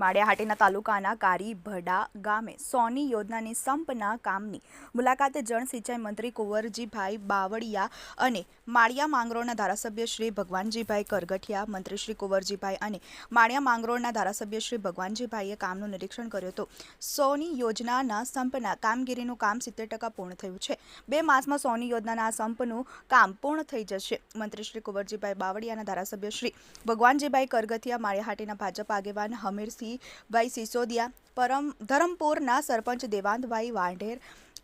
માળિયાહાટીના તાલુકાના કારી ભડા ગામે સોની યોજનાની સંપના કામની મુલાકાતે જળ સિંચાઈ મંત્રી કુંવરજીભાઈ બાવળિયા અને માળિયા માંગરોળના ધારાસભ્ય શ્રી ભગવાનજીભાઈ કરગઠિયા, મંત્રી શ્રી કુંવરજીભાઈ અને માળિયા માંગરોળના ધારાસભ્ય શ્રી ભગવાનજીભાઈએ કામનું નિરીક્ષણ કર્યું હતું. સોની યોજનાના સંપના કામગીરીનું કામ સિત્તેર ટકા પૂર્ણ થયું છે. બે માસમાં સોની યોજનાના સંપનું કામ પૂર્ણ થઈ જશે. મંત્રી શ્રી કુંવરજીભાઈ બાવળિયાના ધારાસભ્ય શ્રી ભગવાનજીભાઈ કરગઠિયા, માળિયાહાટીના ભાજપ આગેવાન હમીરસિંહભાઈ સિસોદિયા, પરમ ધરમપુરના સરપંચ દેવાંતભાઈ વાંઢેર,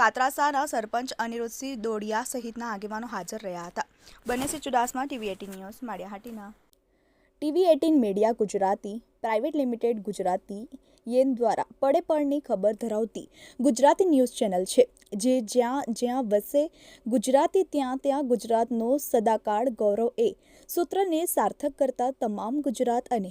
કાતરાસાના સરપંચ અનિરુદ્ધસિંહ દોડિયા સહિતના આગેવાનો હાજર રહ્યા હતા. Banesi Chudasama, TV eighteen news, Maliyahatina. TV eighteen media Gujarati, private limited Gujarati, યેન દ્વારા પડે પડની ખબર ધરાવતી ગુજરાતી ન્યૂઝ ચેનલ છે, જે જ્યાં જ્યાં વસે ગુજરાતી, ત્યાં ત્યાં ગુજરાતનો સદાકાળ ગૌરવ એ સૂત્રને સાર્થક કરતા તમામ ગુજરાત અને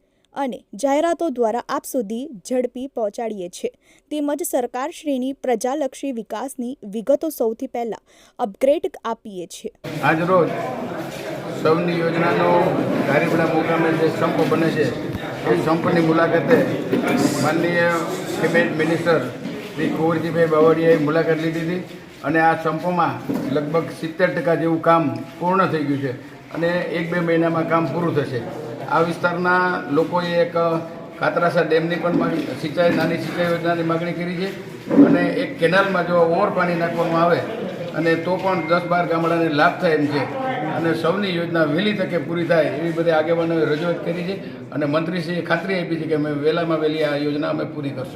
અને જાહેરાતો દ્વારા આપ સુધી ઝડપી પહોંચાડીએ છીએ તેમજ સરકારશ્રીની પ્રજાલક્ષી વિકાસની વિગતો સૌથી પહેલાં અપગ્રેડ આપીએ છીએ આજરોજ સૌની યોજનાનો ગારીબડા મુકામે જે સંપ બને છે, એ સંપની મુલાકાતે માનનીય કેબિનેટ મિનિસ્ટર શ્રી કુંવરજીભાઈ બાવળીયાએ મુલાકાત લીધી હતી અને આ સંપમાં લગભગ સિત્તેર ટકા જેવું કામ પૂર્ણ થઈ ગયું છે અને એક બે મહિનામાં કામ પૂરું થશે. આ વિસ્તારના લોકોએ એક કાતરાસા ડેમની પણ સિંચાઈ, નાની સિંચાઈ યોજનાની માગણી કરી છે અને એક કેનાલમાં જો ઓવર પાણી નાખવામાં આવે અને તો પણ દસ બાર ગામડાને લાભ થાય એમ છે. અને સૌની યોજના વહેલી તકે પૂરી થાય એવી બધી આગેવાનોએ રજૂઆત કરી છે અને મંત્રીશ્રીએ ખાતરી આપી છે કે અમે વહેલામાં વહેલી આ યોજના અમે પૂરી કરશું.